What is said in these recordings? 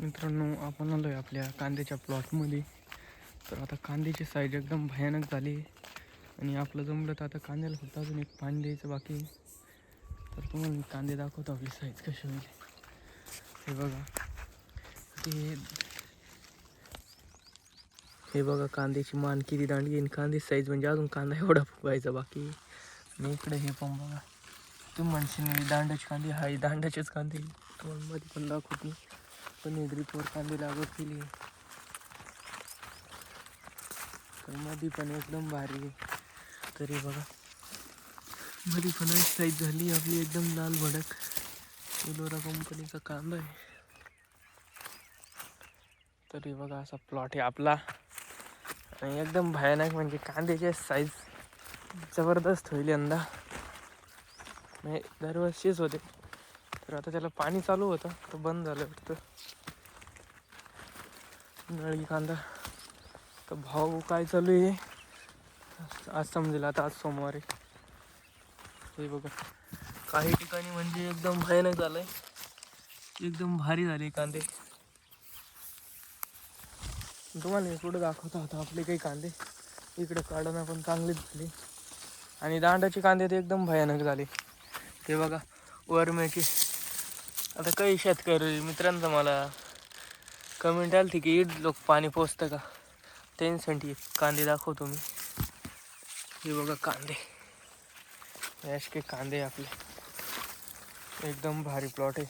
मित्रांनो आपण आलो आहे आपल्या कांद्याच्या प्लॉटमध्ये तर आता कांद्याची साईज एकदम भयानक झाली. आणि आपलं जमलं तर आता कांद्याला फक्त अजून एक पाणी द्यायचं बाकी तर तुम्हाला मी कांदे दाखवतो आपली साईज कशी होईल. हे बघा. हे हे बघा कांद्याची मान किती दांडगी आणि कांदे साईज म्हणजे अजून कांदा एवढा फुगायचा बाकी आणि इकडे हे पण बघा. तू म्हणशील दांड्याची कांदे हा दांडाचेच दांड्याचेच कांदे. तुम्हाला मध्ये पण दाखवतो. पण ड्रिपवर कांदे लागवड केली. तर मध्ये पण एकदम भारी आहे. तरी बघा. मध्ये पण साईज झाली. आपली एकदम लाल भडक. इलोरा कंपनीचा कांदा आहे. तरी बघा असा प्लॉट आहे आपला. आणि एकदम भयानक म्हणजे कांद्याची साईज जबरदस्त होईल यंदा. नाही दरवर्षीच होते. तर आता त्याला पाणी चालू होतं तर बंद झालं वाटतं नळी कांदा. तर भाऊ काय चालू आहे? आज समजेल आता आज सोमवारी हे बघा काही ठिकाणी म्हणजे एकदम भयानक झालंय. एकदम भारी झाले कांदे. तुम्हाला मी पुढे दाखवता आपले काही कांदे? इकडे काढणं पण चांगलीच झाले. आणि दांडाचे कांदे ते एकदम भयानक झाले. ते बघा वरम्याचे. आता काही शेतकरी मित्रांचं मला कमेंट आली की इड लोक पाणी पोचतं का? त्यांच्यासाठी कांदे दाखवतो मी. हे बघा कांदे. हे असे कांदे आहे आपले. एकदम भारी प्लॉट आहे.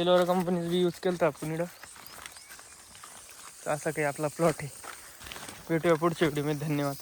एलोरा कंपनीचं बी यूज केलं तर आपण इकडं असा काही आपला प्लॉट आहे. भेटूया पुढच्या व्हिडिओमध्ये धन्यवाद.